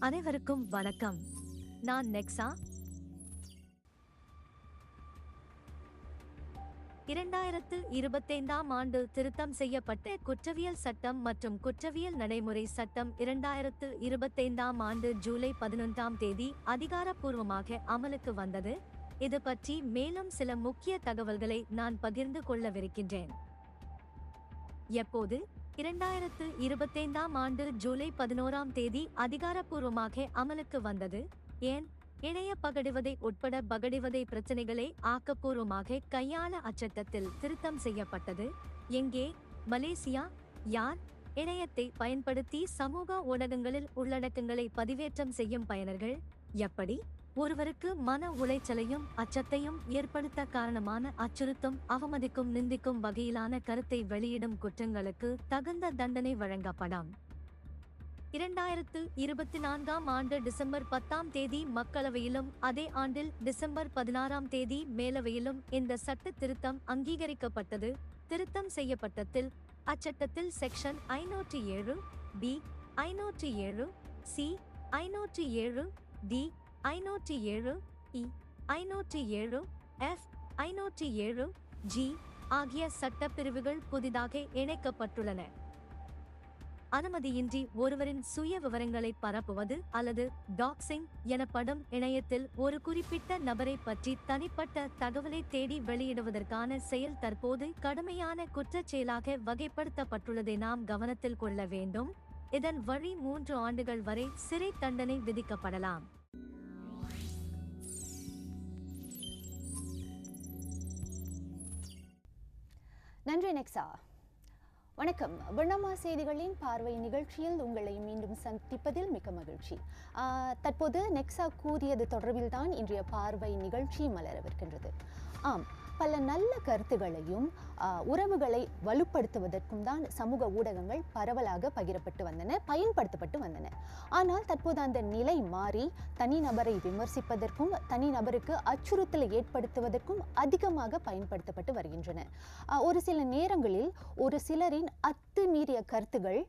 அனைவருக்கும் வணக்கம். நான் நெக்ஸா. இரண்டாயிரத்து இருபத்தைந்தாம் ஆண்டு திருத்தம் செய்யப்பட்ட குற்றவியல் சட்டம் மற்றும் குற்றவியல் நடைமுறை சட்டம் இரண்டாயிரத்து இருபத்தைந்தாம் ஆண்டு ஜூலை பதினொன்றாம் தேதி அதிகாரப்பூர்வமாக அமலுக்கு வந்தது. இது பற்றி மேலும் சில முக்கிய தகவல்களை நான் பகிர்ந்து கொள்ளவிருக்கின்றேன். எப்போது? இரண்டாயிரத்து இருபத்தைந்தாம் ஆண்டு ஜூலை பதினோராம் தேதி அதிகாரப்பூர்வமாக அமலுக்கு வந்தது. ஏன்? இணைய பகடிவதை உட்பட பகடிவதை பிரச்சனைகளை ஆக்கப்பூர்வமாக கையாள அச்சட்டத்தில் திருத்தம் செய்யப்பட்டது. எங்கே? மலேசியா? யார்? இணையத்தை பயன்படுத்தி சமூக ஊடகங்களில் உள்ளடக்கங்களை பதிவேற்றம் செய்யும் பயனர்கள்? எப்படி? ஒருவருக்கு மன உளைச்சலையும் அச்சத்தையும் ஏற்படுத்த காரணமான அச்சுறுத்தும் அவமதிக்கும் நிந்திக்கும் வகையிலான கருத்தை வெளியிடும் குற்றங்களுக்கு தகுந்த தண்டனை வழங்கப்படும். இரண்டாயிரத்து இருபத்தி நான்காம் ஆண்டு டிசம்பர் பத்தாம் தேதி மக்களவையிலும் அதே ஆண்டில் டிசம்பர் பதினாறாம் தேதி மேலவையிலும் இந்த சட்ட திருத்தம் அங்கீகரிக்கப்பட்டது. திருத்தம் செய்யப்பட்டதில் அச்சட்டத்தில் செக்ஷன் ஐநூற்றி ஏழு பி ஐநூற்றி ஏழு சி ஐநூற்றி ஏழு டி ஐநூற்றி ஏழு இ ஐநூற்றி ஏழு எஃப் ஐநூற்றி ஏழு ஜி ஆகிய சட்டப்பிரிவுகள் புதிதாக இணைக்கப்பட்டுள்ளன. அனுமதியின்றி ஒருவரின் சுய விவரங்களை பரப்புவது அல்லது டாக்ஸிங் எனப்படும் இணையத்தில் ஒரு குறிப்பிட்ட நபரை பற்றி தனிப்பட்ட தகவலை தேடி வெளியிடுவதற்கான செயல் தற்போது கடுமையான குற்றச்செயலாக வகைப்படுத்தப்பட்டுள்ளதை நாம் கவனத்தில் கொள்ள வேண்டும். இதன் வழி மூன்று ஆண்டுகள் வரை சிறை தண்டனை விதிக்கப்படலாம். நன்றி நெக்ஸா. வணக்கம். வண்ணமா செய்திகளின் பார்வை நிகழ்ச்சியில் உங்களை மீண்டும் சந்திப்பதில் மிக்க மகிழ்ச்சி. ஆஹ், தற்போது நெக்ஸா கூறியது தொடர்பில் தான் இன்றைய பார்வை நிகழ்ச்சி மலரவிருக்கின்றது ஆம் பல நல்ல கருத்துகளையும் ஆஹ், உறவுகளை வலுப்படுத்துவதற்கும் தான் சமூக ஊடகங்கள் பரவலாக பகிரப்பட்டு வந்தன பயன்படுத்தப்பட்டு வந்தன. ஆனால் தற்போது அந்த நிலை மாறி தனிநபரை விமர்சிப்பதற்கும் தனிநபருக்கு அச்சுறுத்தலை ஏற்படுத்துவதற்கும் அதிகமாக பயன்படுத்தப்பட்டு வருகின்றன. ஒரு சில நேரங்களில் ஒரு சிலரின் அத்துமீறிய கருத்துகள்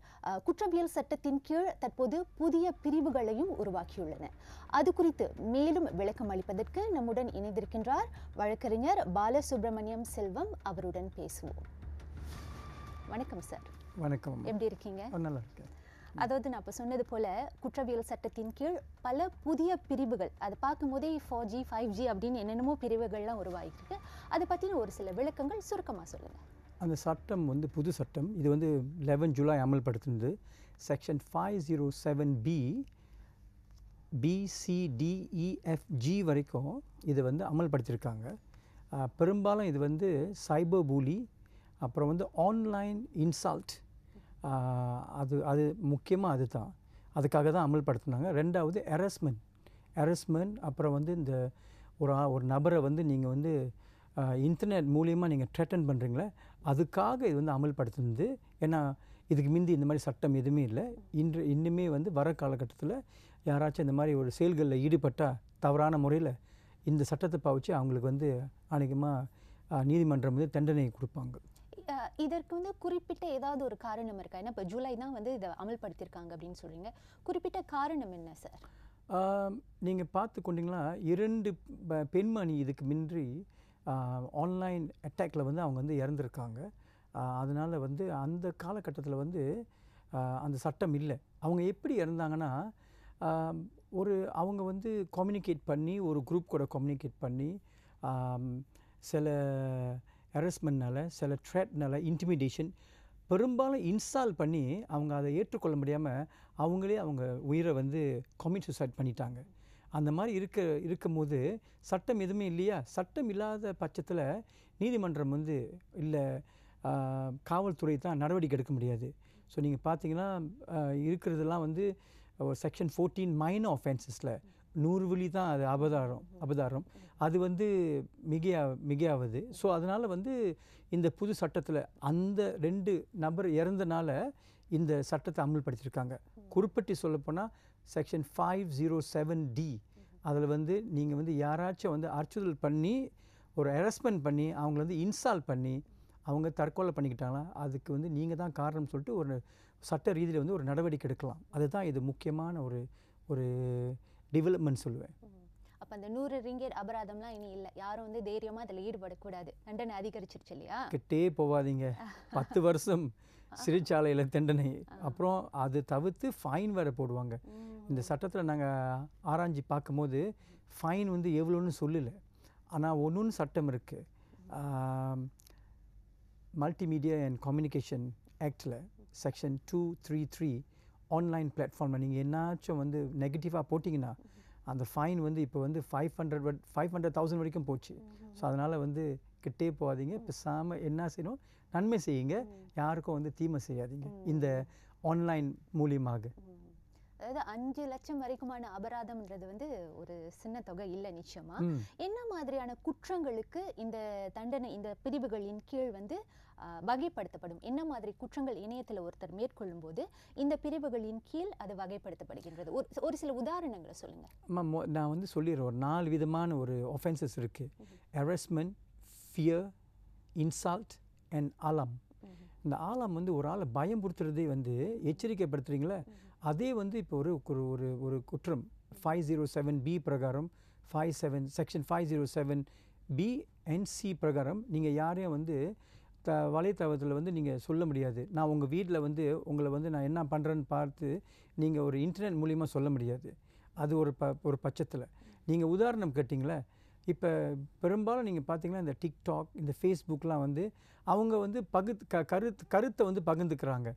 குற்றவியல் சட்டத்தின் கீழ் தற்போது புதிய பிரிவுகளையும் உருவாக்கியுள்ளன. அது குறித்து மேலும் விளக்கம் அளிப்பதற்கு நம்முடன் இணைந்திருக்கின்றார் வழக்கறிஞர் பாலசுப்ரமணியம் செல்வம் அவருடன் பேசுவோம். வணக்கம் சார். வணக்கம். எப்படி இருக்கீங்க. நல்லா இருக்கேன். அதாவது நான் இப்போ சொன்னது போல குற்றவியல் சட்டத்தின் கீழ் பல புதிய பிரிவுகள் அதை பார்க்கும்போதே ஃபோர் ஜி ஃபைவ் ஜி அப்படின்னு என்னென்னமோ பிரிவுகள்லாம் உருவாகிருக்கு அதை பற்றின ஒரு சில விளக்கங்கள் சுருக்கமாக சொல்லுங்கள் அந்த சட்டம் வந்து புது சட்டம். இது வந்து eleven July அமல்படுத்தினது. Section five zero seven B B C D E F G வரைக்கும் இதை வந்து அமல்படுத்தியிருக்காங்க. பெரும்பாலும் இது வந்து சைபர் பூலி அப்புறம் வந்து ஆன்லைன் இன்சால்ட் அது அது முக்கியமாக அதுதான். அதுக்காக தான் அமல்படுத்தினாங்க. ரெண்டாவது எரஸ்மெண்ட் எரஸ்மெண்ட் அப்புறம் வந்து இந்த ஒரு ஒரு நபரை வந்து நீங்கள் வந்து இன்டர்நெட் மூலியமாக நீங்கள் ட்ரெட்டன் பண்ணுறீங்களே அதுக்காக இது வந்து அமல்படுத்துனது. ஏன்னா இதுக்கு முந்தி இந்த மாதிரி சட்டம் எதுவுமே இல்லை. இன்று இன்னுமே வந்து வர காலகட்டத்தில் யாராச்சும் இந்த மாதிரி ஒரு செயல்களில் ஈடுபட்டால் தவறான முறையில் இந்த சட்டத்தை பாவிச்சு அவங்களுக்கு வந்து அநேகமாக நீதிமன்றம் வந்து தண்டனை கொடுப்பாங்க. இதற்கு வந்து குறிப்பிட்ட ஏதாவது ஒரு காரணம் இருக்கா? ஏன்னா இப்போ ஜூலை தான் வந்து இதை அமல்படுத்தியிருக்காங்க அப்படின்னு சொல்கிறீங்க குறிப்பிட்ட காரணம் என்ன சார் நீங்கள் பார்த்து கொண்டீங்களா? இரண்டு ப- பெண்மணி இதுக்கு மின்றி ஆன்லைன் அட்டாக்ல வந்து அவங்க வந்து இறந்துருக்காங்க. அதனால் வந்து அந்த காலகட்டத்தில் வந்து அந்த சட்டம் இல்லை. அவங்க எப்படி இறந்தாங்கன்னா ஒரு அவங்க வந்து கம்யூனிகேட் பண்ணி ஒரு குரூப் கூட கம்யூனிகேட் பண்ணி சில ஹெரஸ்மெண்ட்னால சில த்ரெட்னால இன்டிமிடேஷன் பெரும்பாலும் இன்ஸ்டால் பண்ணி அவங்க அதை ஏற்றுக்கொள்ள முடியாமல் அவங்களே அவங்க உயிரை வந்து கமிட் சூசைட் பண்ணிட்டாங்க. அந்த மாதிரி இருக்க இருக்கும்போது சட்டம் எதுவுமே இல்லையா? சட்டம் இல்லாத பட்சத்தில் நீதிமன்றம் வந்து இல்லை காவல்துறை தான் நடவடிக்கை எடுக்க முடியாது. ஸோ நீங்கள் பார்த்தீங்கன்னா இருக்கிறதெல்லாம் வந்து ஒரு செக்ஷன் ஃபோர்டீன் மைனர் ஆஃபென்சஸில் நூறு விழி தான் அது அபதாரம் அபதாரம். அது வந்து மிகையா மிகையாவது. ஸோ அதனால் வந்து இந்த புது சட்டத்தில் அந்த ரெண்டு நபர் இறந்தனால இந்த சட்டத்தை அமல்படுத்தியிருக்காங்க குறிப்பிட்டு சொல்லப்போனால் section five zero oh seven D அதில் வந்து நீங்கள் வந்து யாராச்சும் வந்து அர்ச்சுதல் பண்ணி ஒரு ஹெரஸ்மெண்ட் பண்ணி அவங்கள வந்து இன்ஸ்டால் பண்ணி அவங்க தற்கொலை பண்ணிக்கிட்டாங்களா அதுக்கு வந்து நீங்கள் தான் காரணம் சொல்லிட்டு ஒரு சட்ட ரீதியில் வந்து ஒரு நடவடிக்கை எடுக்கலாம். அதுதான் இது முக்கியமான ஒரு ஒரு டெவலப்மெண்ட் சொல்லுவேன். அப்ப அந்த நூறு ரிங்கேட் அபராதம்லாம் இனி இல்லை. யாரும் வந்து தைரியமா அதுல ஈடுபடக்கூடாது. தண்டனை அதிகரிச்சிருச்சு இல்லையா? கிட்டே போகாதீங்க பத்து வருஷம் சிறைச்சாலையில் தண்டனை. அப்புறம் அது தவிர்த்து ஃபைன் வேறு போடுவாங்க. இந்த சட்டத்தில் நாங்கள் ஆராய்ஞ்சி பார்க்கும்போது ஃபைன் வந்து எவ்வளோன்னு சொல்லலை. ஆனால் ஒன்றுன்னு சட்டம் இருக்குது மல்டிமீடியா அண்ட் கம்யூனிகேஷன் ஆக்டில் section two three three online பிளாட்ஃபார்மில் நீங்கள் என்னாச்சும் வந்து நெகட்டிவாக போட்டிங்கன்னா அந்த ஃபைன் வந்து இப்போ வந்து five hundred five hundred thousand வரைக்கும் போச்சு. ஸோ அதனால் வந்து கிட்டே போகாதீங்க. பேசாமல் என்ன செய்யணும்? நன்மை செய்யுங்க. யாருக்கும் வந்து தீமை செய்யாதீங்க. இந்த ஆன்லைன் மூலியமாக. அதாவது அஞ்சு லட்சம் வரைக்குமான அபராதம்ன்றது வந்து ஒரு சின்ன தொகை இல்லை நிச்சயமா. என்ன மாதிரியான குற்றங்களுக்கு இந்த தண்டனை இந்த பிரிவுகளின் கீழ் வந்து வகைப்படுத்தப்படும்? என்ன மாதிரி குற்றங்கள் இணையத்தில் ஒருத்தர் மேற்கொள்ளும் போது இந்த பிரிவுகளின் கீழ் அது வகைப்படுத்தப்படுகின்றது? ஒரு ஒரு சில உதாரணங்களை சொல்லுங்க. நான் வந்து சொல்லிடுறேன். ஒரு நாலு விதமான ஒரு ஒஃபென்சஸ் இருக்குது ஹெரஸ்மெண்ட் ஃபியர் இன்சால்ட் அண்ட் ஆலம் இந்த ஆலம் வந்து ஒரு ஆளை பயம்படுத்துறதே வந்து எச்சரிக்கைப்படுத்துறீங்களே? அதே வந்து இப்போ ஒரு ஒரு ஒரு ஒரு குற்றம். ஃபைவ் ஜீரோ செவன் பி பிரகாரம் five seven section five zero seven B and C பிரகாரம் நீங்கள் யாரையும் வந்து த வலைத்தளத்தில் வந்து நீங்கள் சொல்ல முடியாது. நான் உங்கள் வீட்டில் வந்து உங்களை வந்து நான் என்ன பண்ணுறேன்னு பார்த்து நீங்கள் ஒரு இன்டர்நெட் மூலிமா சொல்ல முடியாது. அது ஒரு ப ஒரு பட்சத்தில். நீங்கள் உதாரணம் கேட்டிங்களே இப்போ பெரும்பாலும் நீங்கள் பார்த்தீங்கன்னா இந்த டிக்டாக் இந்த ஃபேஸ்புக்லாம் வந்து அவங்க வந்து பகு க கருத்து கருத்தை வந்து பகிர்ந்துக்கிறாங்க.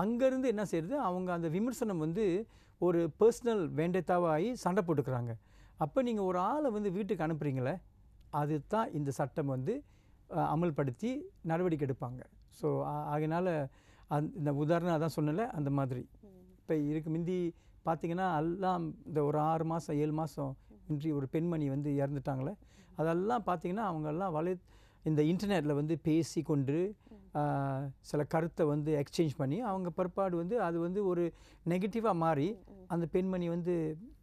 அங்கேருந்து என்ன செய்யுது அவங்க அந்த விமர்சனம் வந்து ஒரு பர்சனல் வேண்டத்தாவாகி சண்டை போட்டுக்கிறாங்க. அப்போ நீங்கள் ஒரு ஆளை வந்து வீட்டுக்கு அனுப்புறீங்களே அதுதான் இந்த சட்டம் வந்து அமல்படுத்தி நடவடிக்கை எடுப்பாங்க. ஸோ ஆகையினால அந் இந்த உதாரணம் அதான் சொன்னல அந்த மாதிரி. இப்போ இதுக்கு முந்தி பார்த்தீங்கன்னா எல்லாம் இந்த ஒரு ஆறு மாதம் ஏழு மாதம் இன்றி ஒரு பெண்மணி வந்து இறந்துட்டாங்களே. அதெல்லாம் பார்த்தீங்கன்னா அவங்கெல்லாம் வலை இந்த இன்டர்நெட்டில் வந்து பேசி கொண்டு சில கருத்தை வந்து எக்ஸ்சேஞ்ச் பண்ணி அவங்க பிற்பாடு வந்து அது வந்து ஒரு நெகட்டிவாக மாறி அந்த பெண்மணி வந்து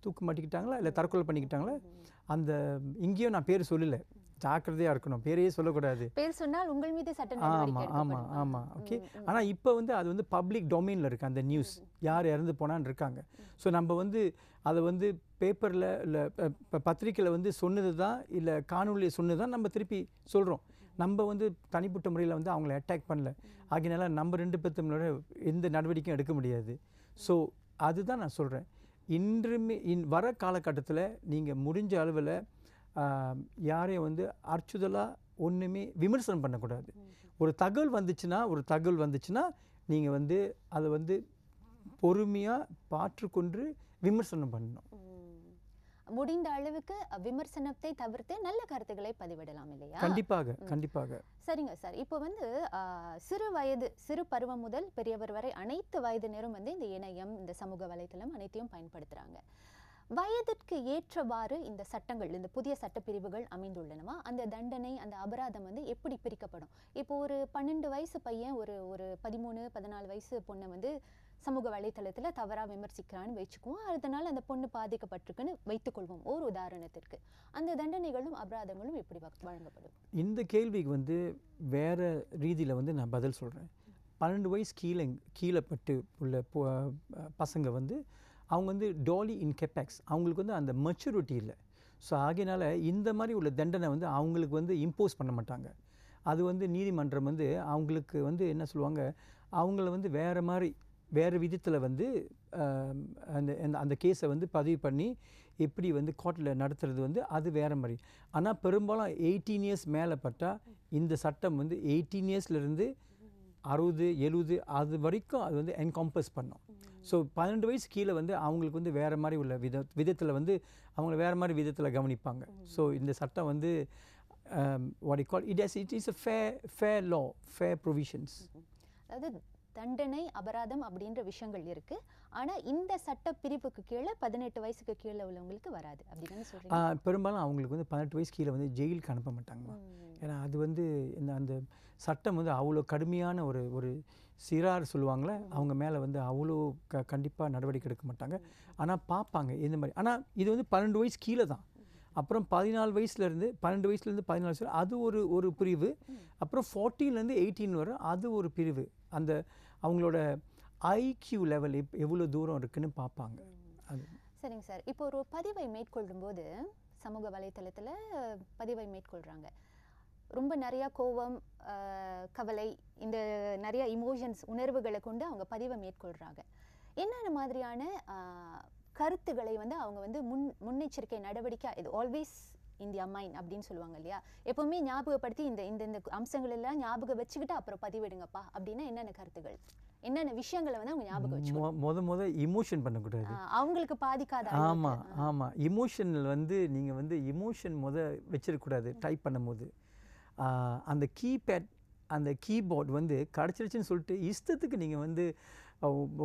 தூக்கு மாட்டிக்கிட்டாங்களா? இல்லை தற்கொலை பண்ணிக்கிட்டாங்களா? அந்த இங்கேயும் நான் பேர் சொல்லலை. ஜாக்கிரதையாக இருக்கணும். பேரையே சொல்லக்கூடாது. பேர் சொன்னால் உங்கள் மீது சட்ட ஆமாம் ஆமாம். ஆமாம் ஓகே. ஆனால் இப்போ வந்து அது வந்து பப்ளிக் டொமைனில் இருக்குது அந்த நியூஸ் யார் இறந்து போனான்னு இருக்காங்க. ஸோ நம்ம வந்து அதை வந்து பேப்பரில் இல்லை இப்போ பத்திரிக்கையில் வந்து சொன்னது தான் இல்லை காணொலியில் சொன்னது தான் நம்ம திருப்பி சொல்கிறோம் நம்ம வந்து தனிப்பட்ட முறையில் வந்து அவங்கள அட்டாக் பண்ணல. ஆகினால நம்ம ரெண்டு பேர்த்தோட எந்த நடவடிக்கையும் எடுக்க முடியாது. ஸோ அதுதான் நான் சொல்கிறேன் இன்றுமே இன் வர காலகட்டத்தில் நீங்கள் முடிஞ்ச அளவில் யாரையும் வந்து அர்ச்சுதலாக ஒன்றுமே விமர்சனம் பண்ணக்கூடாது. ஒரு தகவல் வந்துச்சுன்னா ஒரு தகவல் வந்துச்சுன்னா நீங்கள் வந்து அதை வந்து பொறுமையாக பாற்றுக்கொண்டு விமர்சனம் பண்ணணும். முடிந்த அளவுக்கு விமர்சனத்தை தவிர்த்து நல்ல கருத்துக்களை பதிவிடலாம் இல்லையா? கண்டிப்பாக கண்டிப்பாக. சரிங்க சார். இப்போ வந்து சிறு வயது சிறு பருவம் முதல் பெரியவர் வரை அனைத்து வயதினரும் வந்து இந்த இணையம் இந்த சமூக வலைத்தளம் அனைத்தையும் பயன்படுத்துகிறாங்க வயதிற்கு ஏற்றவாறு இந்த சட்டங்கள் இந்த புதிய சட்டப்பிரிவுகள் அமைந்துள்ளனவா? அந்த தண்டனை அந்த அபராதம் வந்து எப்படி பிரிக்கப்படும்? இப்போ ஒரு பன்னெண்டு வயசு பையன் ஒரு ஒரு பதிமூணு பதினாலு வயசு பொண்ணை வந்து சமூக வலைத்தளத்தில் தவறாக விமர்சிக்கிறான்னு வச்சுக்குவோம். அதனால் அந்த பொண்ணு பாதிக்கப்பட்டிருக்குன்னு வைத்துக்கொள்வோம் ஒரு உதாரணத்திற்கு அந்த தண்டனைகளும் அபராதங்களும் எப்படி வழங்கப்படும்? இந்த கேள்விக்கு வந்து வேறு ரீதியில் வந்து நான் பதில் சொல்கிறேன் பன்னெண்டு வயசு கீழே கீழே பட்டு உள்ள பசங்க வந்து அவங்க வந்து டாலி இன்கெபேக்ஸ் அவங்களுக்கு வந்து அந்த மெச்சூரிட்டி இல்லை. ஸோ ஆகையினால இந்த மாதிரி உள்ள தண்டனை வந்து அவங்களுக்கு வந்து இம்போஸ் பண்ண மாட்டாங்க. அது வந்து நீதிமன்றம் வந்து அவங்களுக்கு வந்து என்ன சொல்லுவாங்க? அவங்கள வந்து வேறு மாதிரி வேறு விதத்தில் வந்து அந்த அந்த- அந்த கேஸை வந்து பதிவு பண்ணி எப்படி வந்து கோர்ட்டில் நடத்துறது வந்து அது வேறு மாதிரி. ஆனால் பெரும்பாலும் எயிட்டீன் இயர்ஸ் மேலே பட்டால் இந்த சட்டம் வந்து எயிட்டீன் இயர்ஸ்லேருந்து அறுபது எழுபது அது வரைக்கும் அது வந்து என்காம்பஸ் பண்ணும். ஸோ பன்னெண்டு வயசு கீழே வந்து அவங்களுக்கு வந்து வேறு மாதிரி உள்ள வித விதத்தில் வந்து அவங்கள வேறு மாதிரி விதத்தில் கவனிப்பாங்க. ஸோ இந்த சட்டம் வந்து what call it is it is a fa fair law fair provisions அதாவது தண்டனை அபராதம் அப்படின்ற விஷயங்கள் இருக்கு. ஆனா இந்த சட்ட பிரிவுக்கு கீழே பதினெட்டு வயசுக்கு கீழே உள்ளவங்களுக்கு வராது. அப்படின்னு பெரும்பாலும் அவங்களுக்கு வந்து பதினெட்டு வயசு கீழே வந்து ஜெயிலுக்கு அனுப்ப மாட்டாங்கம்மா. ஏன்னா அது வந்து இந்த அந்த சட்டம் வந்து அவ்வளோ கடுமையான ஒரு ஒரு சிறார் சொல்லுவாங்களே அவங்க மேலே வந்து அவ்வளோ க கண்டிப்பாக நடவடிக்கை எடுக்க மாட்டாங்க. ஆனால் பார்ப்பாங்க இந்த மாதிரி. ஆனால் இது வந்து பன்னெண்டு வயசு கீழே தான். அப்புறம் பதினாலு வயசுலேருந்து பன்னெண்டு வயசுலேருந்து பதினாலு வயசு வரை அது ஒரு ஒரு பிரிவு. அப்புறம் ஃபார்ட்டின்லேருந்து எயிட்டீன் வரை அது ஒரு பிரிவு. அந்த அவங்களோட ஐக்யூ லெவல் எப் எவ்வளோ தூரம் இருக்குன்னு பார்ப்பாங்க. அது. சரிங்க சார். இப்போ ஒரு பதிவை மேற்கொள்ளும் போது சமூக வலைத்தளத்தில் பதிவை மேற்கொள்கிறாங்க ரொம்ப நிறையா கோபம் கவலை இந்த நிறைய இமோஷன்ஸ் உணர்வுகளை கொண்டு அவங்க பதிவை மேற்கொள்கிறாங்க என்னென்ன மாதிரியான கருத்துக்களை வந்து அவங்க வந்து முன் முன்னெச்சரிக்கை நடவடிக்கை இது ஆல்வேஸ் இந்தியா மைண்ட் அப்படின்னு சொல்லுவாங்க இல்லையா? எப்பவுமே ஞாபகப்படுத்தி இந்த இந்த இந்த அம்சங்கள் எல்லாம் ஞாபகம் வச்சுக்கிட்டு அப்புறம் பதிவிடுங்கப்பா அப்படின்னா என்னென்ன கருத்துக்கள் என்னென்ன விஷயங்களை வந்து அவங்க ஞாபகம் மொ- முத முத இமோஷன் பண்ணக்கூடாது. அவங்களுக்கு பாதிக்காத. ஆமாம் ஆமாம் இமோஷனில் வந்து நீங்கள் வந்து இமோஷன் முத வச்சிருக்கக்கூடாது டைப் பண்ணும்போது. அந்த கீபேட் அந்த கீபோர்ட் வந்து கிடச்சிருச்சுன்னு சொல்லிட்டு இஷ்டத்துக்கு நீங்கள் வந்து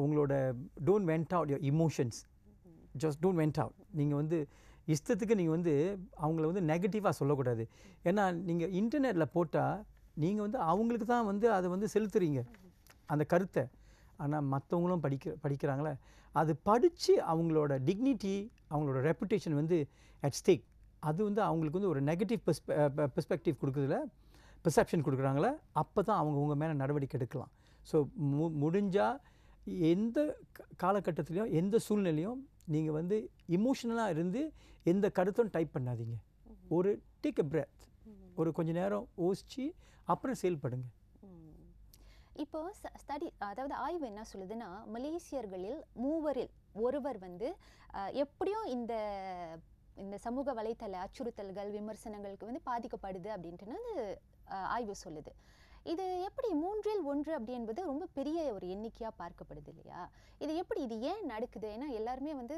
உங்களோட don't vent out your emotions just don't vent out நீங்கள் வந்து இஷ்டத்துக்கு நீங்கள் வந்து அவங்கள வந்து நெகட்டிவாக சொல்லக்கூடாது. ஏன்னா நீங்கள் இன்டர்நெட்டில் போட்டால் நீங்கள் வந்து அவங்களுக்கு தான் வந்து அதை வந்து செலுத்துறீங்க. அந்த கருத்தை. ஆனால் மற்றவங்களும் படிக்க படிக்கிறாங்களே அது படித்து அவங்களோட டிக்னிட்டி அவங்களோட ரெப்புடேஷன் வந்து அட் ஸ்டேக் அது வந்து அவங்களுக்கு வந்து ஒரு நெகட்டிவ் பெர்ஸ்பெக்டிவ் கொடுக்குறதுல பெர்செப்ஷன் கொடுக்குறாங்களே அப்போ தான் அவங்க உங்கள் மேலே நடவடிக்கை எடுக்கலாம். ஸோ மு முடிஞ்சால் எந்த காலகட்டத்துலேயும் எந்த சூழ்நிலையும் நீங்கள் வந்து இமோஷனலாக இருந்து எந்த கருத்தும் டைப் பண்ணாதீங்க. ஒரு டேக் அ பிரெத் ஒரு கொஞ்ச நேரம் யோசிச்சு அப்புறம் செயல்படுங்க. இப்போ ஸ்டடி அதாவது ஆய்வு என்ன சொல்லுதுன்னா மலேசியர்களில் மூவரில் ஒருவர் வந்து எப்படியும் இந்த இந்த சமூக வலைத்தள அச்சுறுத்தல்கள் விமர்சனங்களுக்கு வந்து பாதிக்கப்படுது அப்படின்ட்டு ஆய்வு சொல்லுது. இது எப்படி மூன்றில் ஒன்று அப்படி என்பது ரொம்ப பெரிய ஒரு எண்ணிக்கையாக பார்க்கப்படுது இல்லையா? இது எப்படி இது ஏன் நடக்குது? ஏன்னா எல்லாருமே வந்து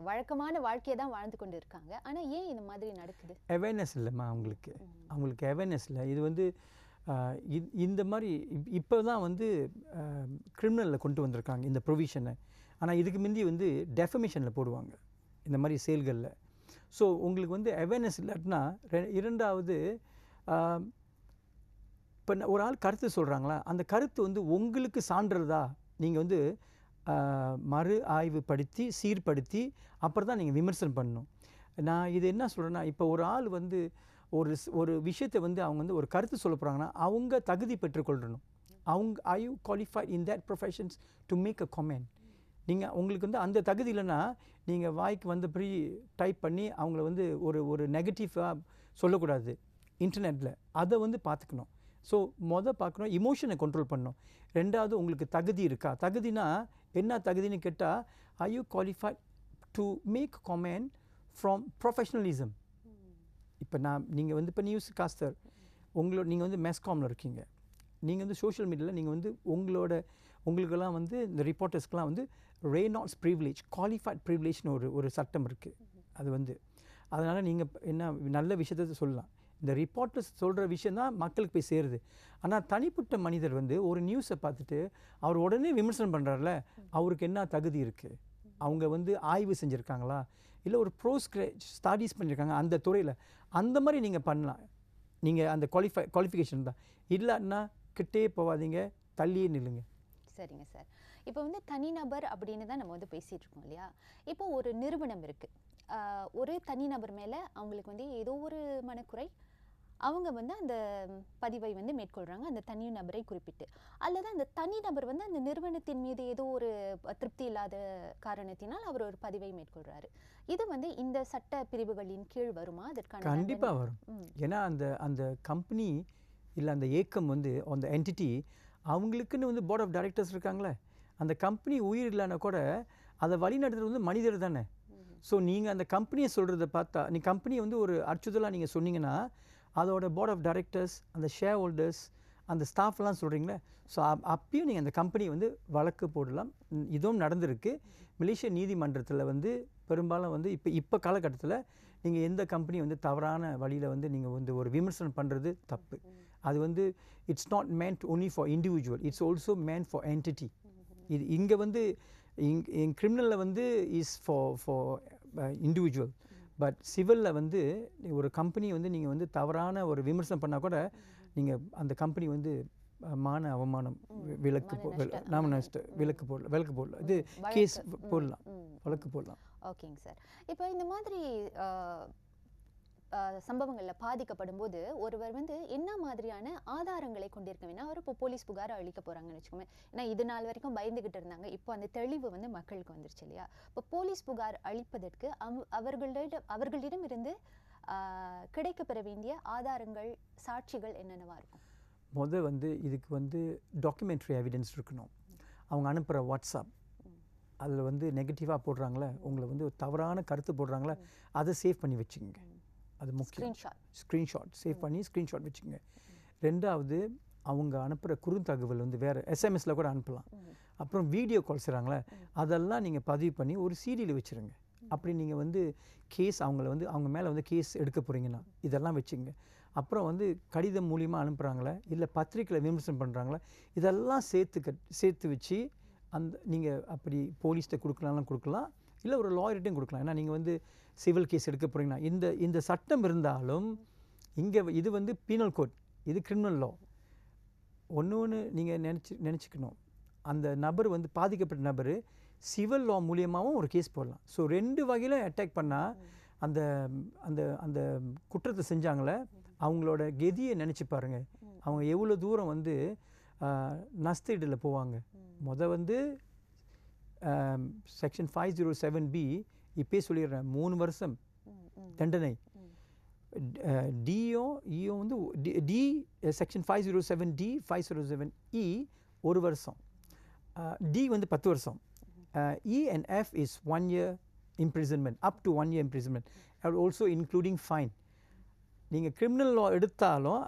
வழக்கமான வாழ்க்கையை தான் வாழ்ந்து கொண்டு இருக்காங்க. ஆனால் ஏன் இந்த மாதிரி நடக்குது? அவேர்னஸ் இல்லைம்மா அவங்களுக்கு. அவங்களுக்கு அவேர்னஸ் இல்லை. இது வந்து இந்த மாதிரி இப்போ தான் வந்து கிரிமினலில் கொண்டு வந்திருக்காங்க இந்த ப்ரொவிஷனை ஆனால் இதுக்கு முந்தி வந்து டெஃபமேஷனில் போடுவாங்க இந்த மாதிரி செயல்களில். ஸோ உங்களுக்கு வந்து அவேர்னஸ் இல்லாட்டினா ரெ- இரண்டாவது இப்போ ஒரு ஆள் கருத்து சொல்கிறாங்களா அந்த கருத்து வந்து உங்களுக்கு சான்றதா? நீங்கள் வந்து மறு ஆய்வு படுத்தி சீர்படுத்தி அப்புறம் தான் நீங்கள் விமர்சனம் பண்ணணும். நான் இது என்ன சொல்கிறேன்னா இப்போ ஒரு ஆள் வந்து ஒரு ஒரு விஷயத்தை வந்து அவங்க வந்து ஒரு கருத்து சொல்ல போகிறாங்கன்னா அவங்க தகுதி பெற்றுக்கொள்ளணும் அவங்க I you qualify in that professions to make a comment நீங்கள் உங்களுக்கு வந்து அந்த தகுதி இல்லைன்னா நீங்கள் வாய்க்கு வந்தபடி டைப் பண்ணி அவங்கள வந்து ஒரு ஒரு நெகட்டிவாக சொல்லக்கூடாது. இன்டர்நெட்டில் அதை வந்து பார்த்துக்கணும். ஸோ மொதல் பார்க்கணும் இமோஷனை கண்ட்ரோல் பண்ணணும். ரெண்டாவது உங்களுக்கு தகுதி இருக்கா? தகுதினா என்ன தகுதின்னு கேட்டால் I you qualified to make comment from professionalism இப்போ நான் நீங்கள் வந்து இப்போ நியூஸ் காஸ்டர் உங்களோட நீங்கள் வந்து மெஸ்காமில் இருக்கீங்க. நீங்கள் வந்து சோஷியல் மீடியாவில் நீங்கள் வந்து உங்களோட உங்களுக்கெல்லாம் வந்து இந்த ரிப்போர்ட்டர்ஸ்க்கெலாம் வந்து ரேனாட்ஸ் ப்ரிவிலேஜ் குவாலிஃபைட் ப்ரிவிலேஜ்னு ஒரு ஒரு சட்டம் இருக்குது அது வந்து. அதனால் நீங்கள் என்ன நல்ல விஷயத்தை சொல்லலாம் இந்த ரிப்போர்ட்டர்ஸ் சொல்கிற விஷயம் தான் மக்களுக்கு போய் சேருது. ஆனால் தனிப்பட்ட மனிதர் வந்து ஒரு நியூஸை பார்த்துட்டு அவர் உடனே விமர்சனம் பண்ணுறாருல அவருக்கு என்ன தகுதி இருக்குது அவங்க வந்து ஆய்வு செஞ்சுருக்காங்களா? இல்லை ஒரு ப்ரோஸ்கிரே ஸ்டடீஸ் பண்ணியிருக்காங்க அந்த துறையில். அந்த மாதிரி நீங்கள் பண்ணலாம். நீங்கள் அந்த குவாலிஃபை குவாலிஃபிகேஷன் தான். இல்லைன்னா கிட்டே போகாதீங்க தள்ளியே நில்லுங்க. சரிங்க சார். இப்போ வந்து தனிநபர் அப்படின்னு தான் நம்ம வந்து பேசிகிட்டு இருக்கோம் இல்லையா? இப்போ ஒரு நிறுவனம் இருக்குது ஒரு தனிநபர் மேலே அவங்களுக்கு வந்து ஏதோ ஒரு மனக்குறை அவங்க வந்து அந்த பதிவை வந்து மேற்கொள்றாங்க. அந்த தனி நபரை குறிப்பிட்டு. அல்லது அந்த தனிநபர் வந்து அந்த நிறுவனத்தின் மீது ஏதோ ஒரு திருப்தி இல்லாத காரணத்தினால் அவர் ஒரு பதிவை மேற்கொள்றாரு. இது வந்து இந்த சட்ட பிரிவுகளின் கீழ் வருமா? அதற்கான கண்டிப்பாக வரும். ஏன்னா அந்த அந்த கம்பெனி இல்லை அந்த ஏக்கம் வந்து அந்த என்டிட்டி அவங்களுக்குன்னு வந்து போர்ட் ஆஃப் டைரக்டர்ஸ் இருக்காங்களே. அந்த கம்பெனி உயிர் இல்லைன்னா கூட அதை வழிநடத்துறது வந்து மனிதர் தானே. ஸோ நீங்கள் அந்த கம்பெனியை சொல்கிறத பார்த்தா நீ கம்பெனியை வந்து ஒரு அச்சுதலாக நீங்கள் சொன்னீங்கன்னா அதோட போர்ட் ஆஃப் டைரக்டர்ஸ் அந்த ஷேர் ஹோல்டர்ஸ் அந்த ஸ்டாஃப்லாம் சொல்கிறீங்களே ஸோ அப்பயும் நீங்கள் அந்த கம்பெனி வந்து வழக்கு போடலாம். இதுவும் நடந்திருக்கு. மலேசிய நீதிமன்றத்தில் வந்து பெரும்பாலும் வந்து இப்போ இப்போ காலகட்டத்தில் நீங்கள் எந்த கம்பெனி வந்து தவறான வழியில் வந்து நீங்கள் வந்து ஒரு விமர்சனம் பண்ணுறது தப்பு. அது வந்து it's not meant only for individual it's also meant for entity இது இங்கே வந்து இங் என் கிரிமினலில் வந்து is for for individual but சிவிலில் வந்து ஒரு கம்பெனி வந்து நீங்கள் வந்து தவறான ஒரு விமர்சனம் பண்ணால் கூட நீங்கள் அந்த கம்பெனி வந்து மான அவமானம் வி- விலக்கு போ மான வில்- நஷ்ட- நாம நஷ்ட ம். விலக்கு போடலாம் விலக்கு போடலாம் இது. கேஸ் போடலாம். வழக்கு போடலாம். ஓகேங்க சார். இப்போ இந்த மாதிரி சம்பவங்களில் பாதிக்கப்படும் போது ஒருவர் வந்து என்ன மாதிரியான ஆதாரங்களை கொண்டிருக்க வேணும் அவர் இப்போ போலீஸ் புகார் அளிக்க போகிறாங்கன்னு வச்சுக்கோங்க ஏன்னா இது நாள் வரைக்கும் பயந்துகிட்டு இருந்தாங்க. இப்போ அந்த தெளிவு வந்து மக்களுக்கு வந்துருச்சு இல்லையா? இப்போ போலீஸ் புகார் அளிப்பதற்கு அவ- அவர்களிடம் அவர்களிடம் இருந்து கிடைக்கப்பெற வேண்டிய ஆதாரங்கள் சாட்சிகள் என்னென்னவா இருக்கும்? முத வந்து இதுக்கு வந்து டாக்குமெண்ட்ரி எவிடன்ஸ் இருக்கணும். அவங்க அனுப்புகிற வாட்ஸ்அப் அதில் வந்து நெகட்டிவாக போடுறாங்களே உங்களை வந்து தவறான கருத்து போடுறாங்களே அதை சேவ் பண்ணி வச்சுக்கோங்க. அது முக்கியம். ஸ்க்ரீன்ஷாட் சேவ் பண்ணி ஸ்க்ரீன்ஷாட் வச்சுக்கோங்க. ரெண்டாவது அவங்க அனுப்புகிற குறுந்தகவல் வந்து வேறு எஸ்எம்எஸில் கூட அனுப்பலாம். அப்புறம் வீடியோ கால் செய்கிறாங்களே அதெல்லாம் நீங்கள் பதிவு பண்ணி ஒரு சீடியில் வச்சுருங்க. அப்படி நீங்கள் வந்து கேஸ் அவங்கள வந்து அவங்க மேலே வந்து கேஸ் எடுக்க போகிறீங்கன்னா இதெல்லாம் வச்சுங்க. அப்புறம் வந்து கடிதம் மூலியமாக அனுப்புகிறாங்களே இல்லை பத்திரிக்கையில் விமர்சனம் பண்ணுறாங்களே இதெல்லாம் சேர்த்து கட் சேர்த்து வச்சு அந்த நீங்கள் அப்படி போலீஸ்கிட்ட கொடுக்கலாம்லாம் கொடுக்கலாம் இல்லை ஒரு லாயர்கிட்டையும் கொடுக்கலாம். ஏன்னா நீங்கள் வந்து சிவில் கேஸ் எடுக்க போகிறீங்கன்னா இந்த இந்த சட்டம் இருந்தாலும் இங்கே இது வந்து பீனல் கோட் இது கிரிமினல் லா ஒன்று ஒன்று நீங்கள் நினச்சி நினச்சிக்கணும். அந்த நபர் வந்து பாதிக்கப்பட்ட நபர் சிவில் லா மூலியமாகவும் ஒரு கேஸ் போடலாம். ஸோ ரெண்டு வகையிலும் அட்டாக் பண்ணால் அந்த அந்த அந்த குற்றத்தை செஞ்சாங்களே அவங்களோட கெதியை நினச்சி பாருங்கள் அவங்க எவ்வளோ தூரம் வந்து நஸ்தீடில் போவாங்க. முத வந்து section five zero seven B இப்பயே சொல்லிடுறேன். மூணு வருஷம் தண்டனை. டியோ இயோ வந்து D section five zero seven D five zero seven E ஒரு வருஷம். டி வந்து பத்து வருஷம். E and F is one year imprisonment up to one year imprisonment imprisonment. Also including fine நீங்கள் கிரிமினல் லா எடுத்தாலும்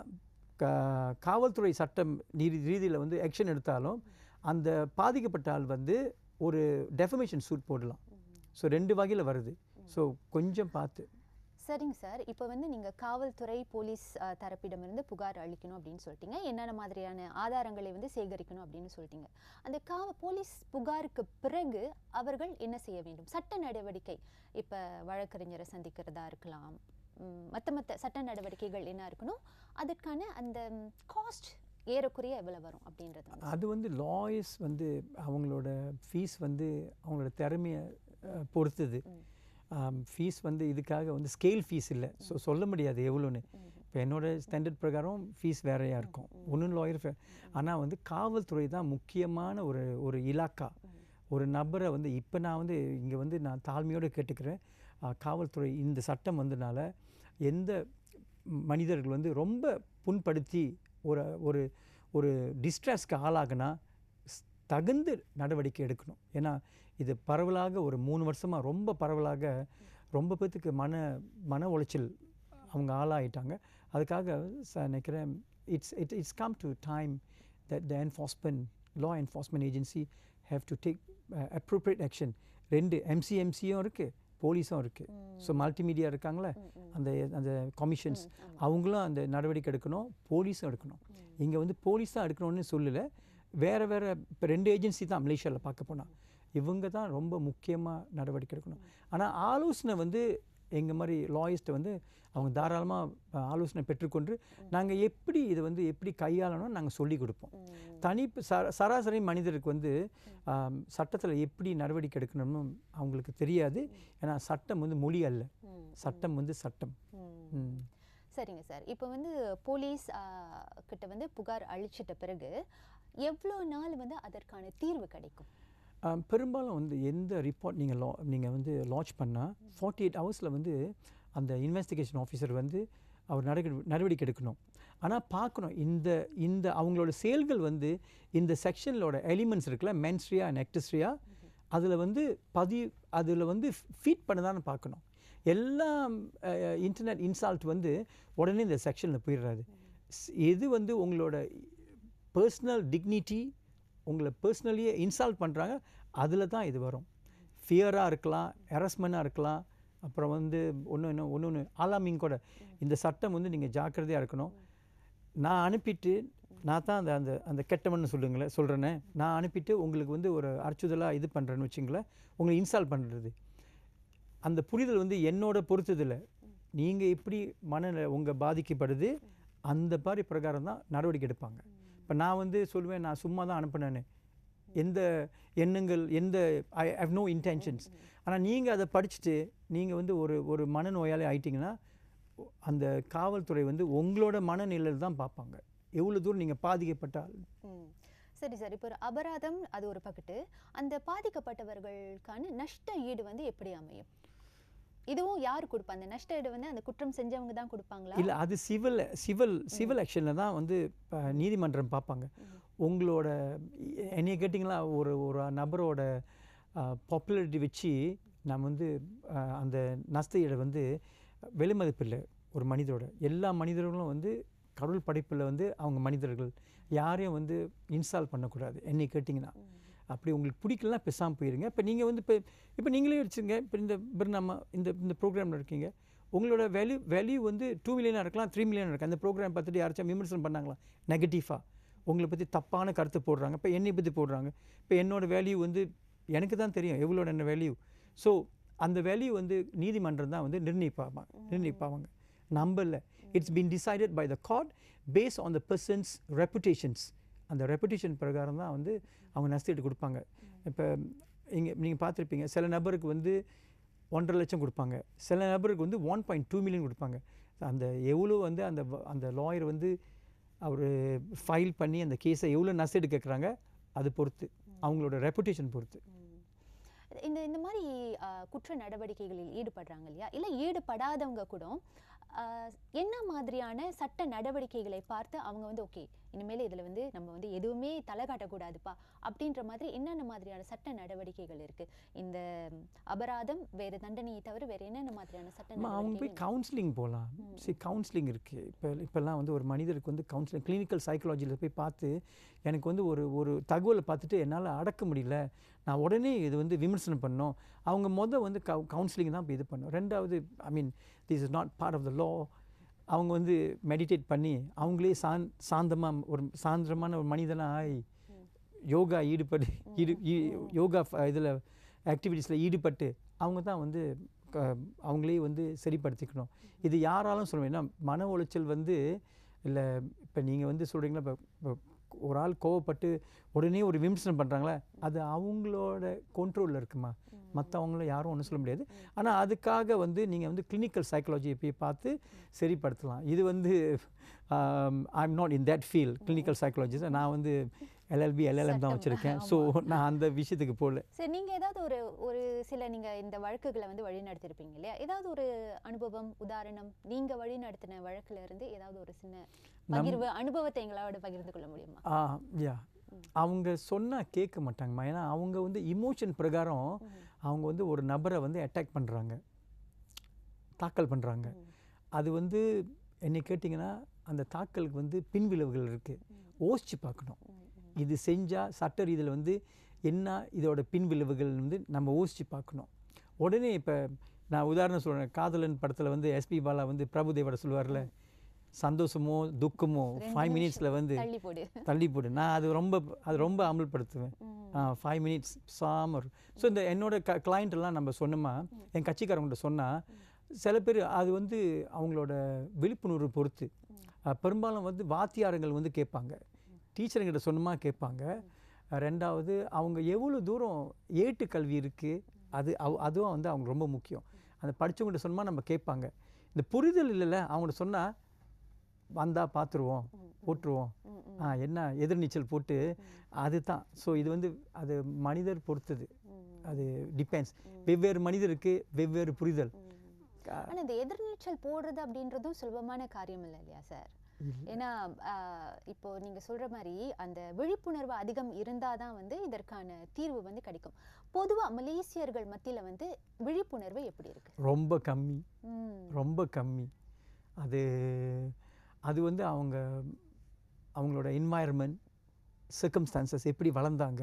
காவல்துறை சட்டம் நீதி ரீதியில் வந்து ஆக்ஷன் எடுத்தாலும் அந்த பாதிக்கப்பட்ட ஆள் வந்து ஒரு டெஃபமேஷன் சூட் போடலாம். ஸோ ரெண்டு வகையில் வருது. ஸோ கொஞ்சம் பார்த்து. சரிங்க சார். இப்போ வந்து நீங்க காவல்துறை போலீஸ் தரப்பிடமிருந்து புகார் அளிக்கணும் அப்படின்னு சொல்லிட்டீங்க. என்னென்ன மாதிரியான ஆதாரங்களை வந்து சேகரிக்கணும் அப்படின்னு சொல்லிட்டீங்க. அந்த காவ போலீஸ் புகாருக்கு பிறகு அவர்கள் என்ன செய்ய வேண்டும்? சட்ட நடவடிக்கை. இப்போ வழக்கறிஞரை சந்திக்கிறதா இருக்கலாம். ம், மத்த மத்த சட்ட நடவடிக்கைகள் என்ன இருக்கணும்? அதற்கான அந்த காஸ்ட் ஏறக்குறைய எவ்வளவு வரும் அப்படின்றது அது வந்து லாயர்ஸ் வந்து அவங்களோட ஃபீஸ் வந்து அவங்களோட திறமையை பொறுத்தது. ஃபீஸ் வந்து இதுக்காக வந்து ஸ்கேல் ஃபீஸ் இல்லை. ஸோ சொல்ல முடியாது எவ்வளோன்னு. இப்போ என்னோட ஸ்டாண்டர்ட் பிரகாரம் ஃபீஸ் வேறையாக இருக்கும். ஒன்றும் லாயர் ஆனால் வந்து காவல்துறை தான் முக்கியமான ஒரு ஒரு இலாக்கா. ஒரு நபரை வந்து இப்போ நான் வந்து இங்கே வந்து நான் தாழ்மையோடு கேட்டுக்கிறேன். காவல்துறை இந்த சட்டம் வந்தனால எந்த மனிதர்கள் வந்து ரொம்ப புண்படுத்தி ஒரு ஒரு ஒரு டிஸ்ட்ரெஸ்க்கு ஆளாகுனா தகுந்த நடவடிக்கை எடுக்கணும். ஏன்னா இது பரவலாக ஒரு மூணு வருஷமாக ரொம்ப பரவலாக ரொம்ப பேர்த்துக்கு மன மன உளைச்சல் அவங்க ஆளாயிட்டாங்க. அதுக்காக ச- நினைக்கிறேன் it's it it's come to time that the enforcement law enforcement agency have to take appropriate action ரெண்டு எம்சிஎம்சியும் இருக்குது போலீஸும் இருக்குது ஸோ மல்டிமீடியா இருக்காங்களே அந்த அந்த கமிஷன்ஸ் அவங்களும் அந்த நடவடிக்கை எடுக்கணும் போலீஸும் எடுக்கணும். இங்கே வந்து போலீஸ் தான் எடுக்கணும்னு சொல்லலை வேறு வேறு இப்போ ரெண்டு ஏஜென்சி தான் மலேசியாவில் பார்க்க போனால் இவங்க தான் ரொம்ப முக்கியமாக நடவடிக்கை எடுக்கணும். ஆனால் ஆலோசனை வந்து எங்கள் மாதிரி லாயர்ஸ்ட்டை வந்து அவங்க தாராளமாக ஆலோசனை பெற்றுக்கொண்டு நாங்கள் எப்படி இதை வந்து எப்படி கையாளணும்னு நாங்கள் சொல்லி கொடுப்போம். தனி ச சராசரி மனிதருக்கு வந்து சட்டத்தில் எப்படி நடவடிக்கை எடுக்கணும்னு அவங்களுக்கு தெரியாது. ஏன்னா சட்டம் வந்து மொழி அல்ல. சட்டம் வந்து சட்டம். சரிங்க சார். இப்போ வந்து போலீஸ் கிட்ட வந்து புகார் அளிச்சிட்ட பிறகு எவ்வளோ நாள் வந்து அதற்கான தீர்வு கிடைக்கும்? பெரும்பாலும் வந்து எந்த ரிப்போர்ட் நீங்கள் லா நீங்கள் வந்து லான்ச் பண்ணால் ஃபார்ட்டி எயிட் ஹவர்ஸில் வந்து அந்த இன்வெஸ்டிகேஷன் ஆஃபீஸர் வந்து அவர் நடவடிக்கை நடவடிக்கை எடுக்கணும். ஆனால் பார்க்கணும் இந்த இந்த அவங்களோட செயல்கள் வந்து இந்த செக்ஷனோட எலிமெண்ட்ஸ் இருக்குல்ல மென்ஸ்ட்ரியா அண்ட் எக்டஸ்ட்ரியா அதில் வந்து பதி அதில் வந்து ஃபீட் பண்ணதான்னு பார்க்கணும். எல்லாம் இன்டர்நெட் இன்சால்ட் வந்து உடனே இந்த செக்ஷனில் போயிடுறாரு இது எது வந்து உங்களோட பர்சனல் டிக்னிட்டி உங்களை பர்சனலியே இன்சால்ட் பண்ணுறாங்க அதில் தான் இது வரும். ஃபியராக இருக்கலாம் ஹெரஸ்மெண்ட்டாக இருக்கலாம் அப்புறம் வந்து ஒன்று இன்னும் ஒன்று ஒன்று ஆலாமிங் கூட. இந்த சட்டம் வந்து நீங்கள் ஜாக்கிரதையாக இருக்கணும். நான் அனுப்பிட்டு நான் தான் அந்த அந்த அந்த கெட்டவன் சொல்லுங்களேன் சொல்கிறேனே நான் அனுப்பிட்டு உங்களுக்கு வந்து ஒரு அர்ச்சுதலாக இது பண்ணுறேன்னு வச்சுங்களேன் உங்களை இன்ஸ்டால் பண்ணுறது அந்த புரிதல் வந்து என்னோட பொறுத்ததில்லை. நீங்கள் எப்படி மனநிலை உங்கள் பாதிக்கப்படுது அந்த மாதிரி பிரகாரம் தான் நடவடிக்கை எடுப்பாங்க. இப்போ நான் வந்து சொல்லுவேன் நான் சும்மா தான் அனுப்புனேன்னு. எந்த எண்ணங்கள் எந்த ஐ ஹவ் நோ இன்டென்ஷன்ஸ் ஆனால் நீங்கள் அதை படிச்சுட்டு நீங்கள் வந்து ஒரு ஒரு மனநோயாளி ஆயிட்டீங்கன்னா அந்த காவல்துறை வந்து உங்களோட மனநிலையில் தான் பார்ப்பாங்க. எவ்வளோ தூரம் நீங்கள் பாதிக்கப்பட்டால். சரி சார். இப்போ ஒரு அபராதம் அது ஒரு பக்கத்து அந்த பாதிக்கப்பட்டவர்களுக்கான நஷ்ட ஈடு வந்து எப்படி அமையும்? இதுவும் யார் கொடுப்பா? அந்த நஷ்ட ஈடு வந்து அந்த குற்றம் செஞ்சவங்க தான் கொடுப்பாங்களா? இல்லை அது சிவில் சிவில் சிவில் ஆக்ஷனில் தான் வந்து இப்ப நீதிமன்றம் பார்ப்பாங்க. உங்களோட என்னைய கேட்டிங்களா? ஒரு ஒரு நபரோட பாப்புலாரிட்டி வச்சு நம்ம வந்து அந்த நஷ்ட ஈடை வந்து வெளிமதிப்பில்லை. ஒரு மனிதரோட. எல்லா மனிதர்களும் வந்து கடவுள் படைப்பில் வந்து அவங்க மனிதர்கள். யாரையும் வந்து இன்ஸ்டால் பண்ணக்கூடாது. என்னை கேட்டிங்கன்னா. அப்படி உங்களுக்கு பிடிக்கலனா பேசாமல் போயிருங்க. இப்போ நீங்கள் வந்து இப்போ இப்போ நீங்களே வச்சுங்க இப்போ இந்த இப்போ நம்ம இந்த இந்த ப்ரோக்ராமில் இருக்கீங்க. உங்களோட வேல்யூ வேல்யூ வந்து டூ மில்லியனாக இருக்கலாம் த்ரீ மில்லியன் இருக்கு அந்த ப்ரோக்ராம் பார்த்துட்டு யாராச்சும் விமர்சனம் பண்ணாங்களா? நெகட்டிவாக உங்களை பற்றி தப்பான கருத்து போடுறாங்க. இப்போ என்னை பற்றி போடுறாங்க. இப்போ என்னோட வேல்யூ வந்து எனக்கு தான் தெரியும். எவ்வளோட என்ன வேல்யூ ஸோ அந்த வேல்யூ வந்து நீதிமன்றம் தான் வந்து நிர்ணயிப்பாங்க. நிர்ணயிப்பாங்க. நம்பல. It's been decided by the court based on the person's reputations. அந்த ரெப்புடேஷன் பிரகாரம் தான் வந்து அவங்க நஷ்டீடு கொடுப்பாங்க. இப்போ இங்கே நீங்கள் பார்த்துருப்பீங்க சில நபருக்கு வந்து ஒன்றரை லட்சம் கொடுப்பாங்க. சில நபருக்கு வந்து ஒன் பாயிண்ட் டூ மில்லியன் கொடுப்பாங்க. அந்த எவ்வளோ வந்து அந்த அந்த லாயர் வந்து அவர் ஃபைல் பண்ணி அந்த கேஸை எவ்வளோ நஷ்டீடு கேட்குறாங்க அது பொறுத்து. அவங்களோட ரெப்புடேஷன் பொறுத்து. இந்த இந்த மாதிரி குற்ற நடவடிக்கைகளில் ஈடுபடுறாங்க இல்லையா? இல்லை ஈடுபடாதவங்க கூட என்ன மாதிரியான சட்ட நடவடிக்கைகளை பார்த்து அவங்க வந்து ஓகே இனிமேல் இதில் வந்து நம்ம வந்து எதுவுமே தலை காட்டக்கூடாதுப்பா அப்படின்ற மாதிரி என்னென்ன மாதிரியான சட்ட நடவடிக்கைகள் இருக்கு? இந்த அபராதம் வேறு தண்டனையை தவிர வேறு என்னென்ன மாதிரியான சட்ட அவங்க போய் கவுன்சிலிங் போகலாம் சரி கவுன்சிலிங் இருக்குது இப்போ இப்போல்லாம் வந்து ஒரு மனிதருக்கு வந்து கவுன்சிலிங் கிளினிக்கல் சைக்காலஜியில் போய் பார்த்து எனக்கு வந்து ஒரு ஒரு தகவலை பார்த்துட்டு என்னால் அடக்க முடியல. நான் உடனே இது வந்து விமர்சனம் பண்ணோம் அவங்க மொதல் வந்து கவு கவுன்சிலிங் தான் இப்போ இது பண்ணோம். ரெண்டாவது I mean this is not part of the law அவங்க வந்து மெடிடேட் பண்ணி அவங்களே சாந் சாந்தமாக ஒரு சாந்திரமான ஒரு மனிதனாக ஆகி யோகா ஈடுபட்டு ஈடு யோகா இதில் ஆக்டிவிட்டீஸில் ஈடுபட்டு அவங்க தான் வந்து க- அவங்களே வந்து சரிப்படுத்திக்கணும். இது யாராலும் சொல்ல ஏன்னா மன உளைச்சல் வந்து இல்லை இப்போ நீங்கள் வந்து சொல்கிறீங்களா இப்போ ஒரு ஆள் கோவப்பட்டு உடனே ஒரு விமர்சனம் பண்ணுறாங்களே அது அவங்களோட கண்ட்ரோலில் இருக்குமா? மற்றவங்கள யாரும் ஒன்றும் சொல்ல முடியாது. ஆனால் அதுக்காக வந்து நீங்கள் வந்து கிளினிக்கல் சைக்காலஜியை போய் பார்த்து சரிப்படுத்தலாம். இது வந்து I am not in that field clinical psychologist நான் வந்து எல்எல்பி எல்எல்எம் தான் வச்சுருக்கேன். ஸோ நான் அந்த விஷயத்துக்கு போகல சரி நீங்க ஏதாவது ஒரு ஒரு சில நீங்க இந்த வழக்குகளை வந்து வழி நடத்திருப்பீங்க இல்லையா? ஏதாவது ஒரு அனுபவம் உதாரணம் நீங்க வழி நடத்தின வழக்குல இருந்து ஏதாவது ஒரு சின்ன பகிர்வு அனுபவத்தை எங்களோட பகிர்ந்து கொள்ள முடியுமா? ஆ யா. அவங்க சொன்னால் கேட்க மாட்டாங்கம்மா. ஏன்னா அவங்க வந்து இமோஷன் பிரகாரம் அவங்க வந்து ஒரு நபரை வந்து அட்டாக் பண்ணுறாங்க தாக்கல் பண்ணுறாங்க அது வந்து என்னை கேட்டிங்கன்னா அந்த தாக்கலுக்கு வந்து பின்விளைவுகள் இருக்குது யோசிச்சு பார்க்கணும். இது செஞ்சால் சட்ட ரீதியில் வந்து என்ன இதோட பின்விளைவுகள் வந்து நம்ம யோசிச்சு பார்க்கணும். உடனே இப்போ நான் உதாரணம் சொல்கிறேன் காதலன் படத்தில் வந்து எஸ்பி பாலா வந்து பிரபுதேவோட சொல்லுவார்ல சந்தோஷமோ துக்கமோ ஃபைவ் மினிட்ஸில் வந்து தள்ளி போடு. நான் அது ரொம்ப அது ரொம்ப அமல்படுத்துவேன். ஃபைவ் மினிட்ஸ் சாமர் ஸோ இந்த என்னோட க client எல்லாம் நம்ம சொன்னோமா என் கட்சிக்காரங்கள்ட்ட சொன்னால் சில பேர் அது வந்து அவங்களோட விழிப்புணர்வு பொறுத்து பெரும்பாலும் வந்து வாத்தியாரங்கள் வந்து கேட்பாங்க. டீச்சருங்கிட்ட சொன்னமாக கேட்பாங்க. ரெண்டாவது அவங்க எவ்வளோ தூரம் ஏட்டு கல்வி இருக்குது அது அவ் அதுவும் வந்து அவங்க ரொம்ப முக்கியம். அந்த படித்தவங்கள்ட்ட சொன்னமாக நம்ம கேட்பாங்க. இந்த புரிதல் இல்லைல்ல அவங்கள்ட்ட சொன்னால் வந்தால் பார்த்துருவோம் போட்டுருவோம். ஆ என்ன எதிர்நீச்சல் போட்டு அதுதான். ஸோ இது வந்து அது மனிதர் பொறுத்தது. அது டிபெண்ட்ஸ் வெவ்வேறு மனிதருக்கு வெவ்வேறு புரிதல். ஆனால் இந்த எதிர்நீச்சல் போடுறது அப்படின்றதும் சுலபமான காரியம் இல்லை இல்லையா சார்? ஏன்னா இப்போ நீங்க சொல்ற மாதிரி அந்த விழிப்புணர்வு அதிகம் இருந்தாதான் வந்து இதற்கான தீர்வு வந்து கிடைக்கும். பொதுவா மலேசியர்கள் மத்தியில வந்து விழிப்புணர்வு எப்படி இருக்கு? ரொம்ப கம்மி. ரொம்ப கம்மி. அது அது வந்து அவங்க அவங்களோட என்வாயர்மெண்ட் சர்க்கம்ஸ்டான்சஸ் எப்படி வளர்ந்தாங்க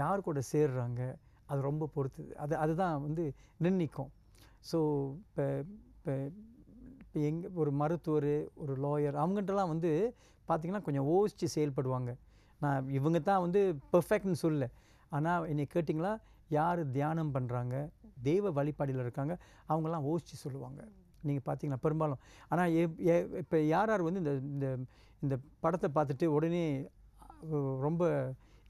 யார் கூட சேர்றாங்க அது ரொம்ப பொறுத்தது. அது அதுதான் வந்து நிர்ணயிக்கும். ஸோ இப்போ இப்போ இப்போ எங்கே ஒரு மருத்துவர் ஒரு லாயர் அவங்ககிட்டலாம் வந்து பார்த்திங்கன்னா கொஞ்சம் ஓசித்து செயல்படுவாங்க. நான் இவங்க தான் வந்து பெர்ஃபெக்ட்னு சொல்லல. ஆனால் என்னை கேட்டிங்களா? யார் தியானம் பண்ணுறாங்க தெய்வ வழிபாடில் இருக்காங்க. அவங்களாம் ஓசித்து சொல்லுவாங்க. நீங்கள் பார்த்தீங்கன்னா பெரும்பாலும். ஆனால் இப்போ யார் யார் வந்து இந்த இந்த இந்த படத்தை பார்த்துட்டு உடனே ரொம்ப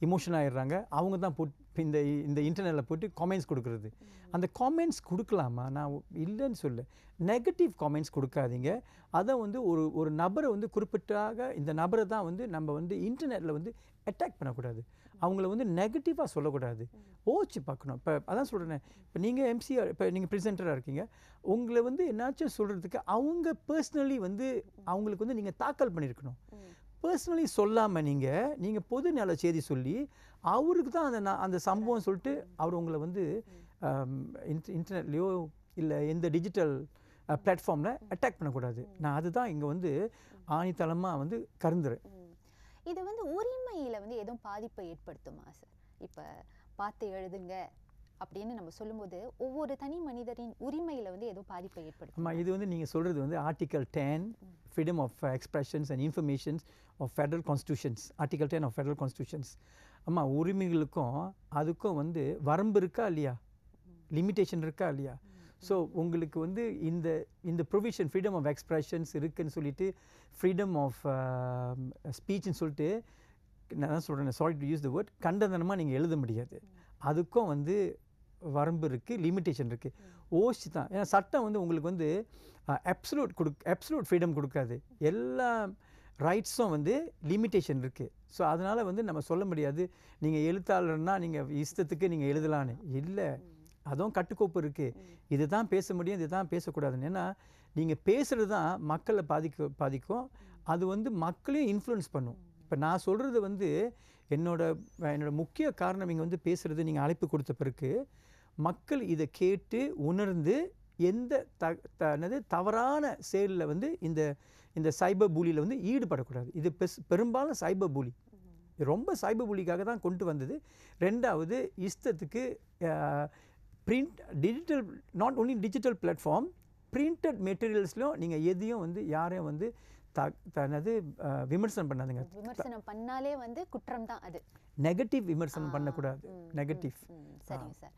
இமோஷன் ஆயிடுறாங்க. அவங்க தான் போட் இந்த இந்த இன்டர்நெட்டில் போட்டு காமெண்ட்ஸ் கொடுக்குறது. அந்த காமெண்ட்ஸ் கொடுக்கலாமா? நான் இல்லைன்னு சொல்ல நெகட்டிவ் காமெண்ட்ஸ் கொடுக்காதீங்க. அதை வந்து ஒரு ஒரு நபரை வந்து குறிப்பிட்டாக இந்த நபரை தான் வந்து நம்ம வந்து இன்டர்நெட்டில் வந்து அட்டாக் பண்ணக்கூடாது. அவங்கள வந்து நெகட்டிவாக சொல்லக்கூடாது. ஓச்சு பார்க்கணும். இப்போ அதான் சொல்கிறேன் இப்போ நீங்கள் எம்சிஆர் இப்போ நீங்கள் ப்ரெசென்டராக இருக்கீங்க. உங்களை வந்து என்னாச்சும் சொல்கிறதுக்கு அவங்க பர்சனலி வந்து அவங்களுக்கு வந்து நீங்கள் தாக்கல் பண்ணியிருக்கணும். பர்சனலி சொல்லாமல் நீங்கள் நீங்கள் பொது நல செய்தி சொல்லி அவருக்கு தான் அந்த அந்த சம்பவம் சொல்லிட்டு அவர் உங்களை வந்து இன்டர்நெட்லேயோ இல்லை எந்த டிஜிட்டல் பிளாட்ஃபார்மில் அட்டாக் பண்ணக்கூடாது. நான் அதுதான் இங்கே வந்து ஆணித்தளமாக வந்து கருந்துறேன். இது வந்து உரிமையில் வந்து எதுவும் பாதிப்பை ஏற்படுத்துமா சார்? இப்போ பார்த்து எழுதுங்க அப்படின்னு நம்ம சொல்லும்போது ஒவ்வொரு தனி மனிதரின் உரிமையில வந்து எதுவும் பாதிப்பை ஏற்படுத்தும். ஆமாம் இது வந்து நீங்கள் சொல்கிறது வந்து article ten freedom of expressions and informations of federal constitutions article ten of federal constitutions ஆமாம் உரிமைகளுக்கும் அதுக்கும் வந்து வரம்பு இருக்கா இல்லையா? லிமிட்டேஷன் இருக்கா இல்லையா? ஸோ உங்களுக்கு வந்து இந்த இந்த ப்ரொவிஷன் ஃப்ரீடம் ஆஃப் எக்ஸ்பிரஷன்ஸ் இருக்குன்னு சொல்லிட்டு ஃப்ரீடம் ஆஃப் ஸ்பீச்னு சொல்லிட்டு நான் தான் சொல்கிறேன் sorry to use the word கண்டதனமாக நீங்கள் எழுத முடியாது. அதுக்கும் வந்து வரம்பு இருக்குது லிமிட்டேஷன் இருக்குது ஓசி தான். ஏன்னா சட்டம் வந்து உங்களுக்கு வந்து அப்சலூட் கொடுக் அப்சலூட் ஃப்ரீடம் கொடுக்காது. எல்லா ரைட்ஸும் வந்து லிமிட்டேஷன் இருக்குது ஸோ அதனால் வந்து நம்ம சொல்ல முடியாது. நீங்கள் எழுத்தாளர்னா நீங்கள் இஷ்டத்துக்கு நீங்கள் எழுதலான்னு. இல்லை. அதுவும் கட்டுக்கோப்பு இருக்குது இதுதான் பேச முடியும் இதுதான் பேசக்கூடாதுன்னு. ஏன்னா நீங்கள் பேசுகிறது தான் மக்களை பாதிக்க பாதிக்கும். அது வந்து மக்களையும் இன்ஃப்ளூயன்ஸ் பண்ணும். இப்போ நான் சொல்கிறது வந்து என்னோட என்னோட முக்கிய காரணம் இங்கே வந்து பேசுகிறது நீங்கள் அழைப்பு கொடுத்த பிறகு மக்கள் இதை கேட்டு உணர்ந்து எந்த த என்னது தவறான செயலில் வந்து இந்த இந்த சைபர் பூலியில் வந்து ஈடுபடக்கூடாது. இது பெஸ் பெரும்பாலும் சைபர் பூலி. ரொம்ப சைபர் பூலிக்காக தான் கொண்டு வந்தது. ரெண்டாவது இஷ்டத்துக்கு print digital not only digital platform printed மெட்டீரியல்ஸ்லையும் நீங்கள் எதையும் வந்து யாரையும் வந்து த தனது விமர்சனம் பண்ணாதுங்க. விமர்சனம் பண்ணாலே வந்து குற்றம் தான் அது. நெகட்டிவ் விமர்சனம் பண்ணக்கூடாது. நெகட்டிவ். சரிங்க சார்.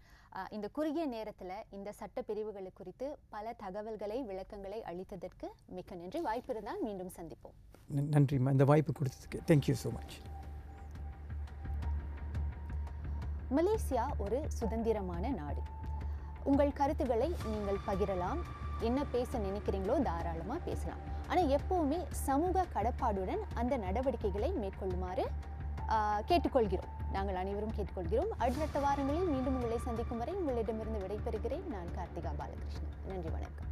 இந்த குறுகிய நேரத்துல இந்த சட்ட பிரிவுகள் குறித்து பல தகவல்களை விளக்கங்களை அளித்ததற்கு மிக்க நன்றி. வாய்ப்பு இருந்தால் மீண்டும் சந்திப்போம். நன்றிம்மா இந்த வாய்ப்பு கொடுத்ததுக்கு. தேங்க்யூ ஸோ மச் மலேசியா ஒரு சுதந்திரமான நாடு. உங்கள் கருத்துக்களை நீங்கள் பகிரலாம். என்ன பேச நினைக்கிறீங்களோ தாராளமாக பேசலாம். ஆனால் எப்போவுமே சமூக கடப்பாடுடன் அந்த நடவடிக்கைகளை மேற்கொள்ளுமாறு கேட்டுக்கொள்கிறோம். நாங்கள் அனைவரும் கேட்டுக்கொள்கிறோம். அடுத்தடுத்த வாரங்களில் மீண்டும் உங்களை சந்திக்கும் வரை உங்களிடமிருந்து விடைபெறுகிறேன். நான் கார்த்திகா பாலகிருஷ்ணன். நன்றி வணக்கம்.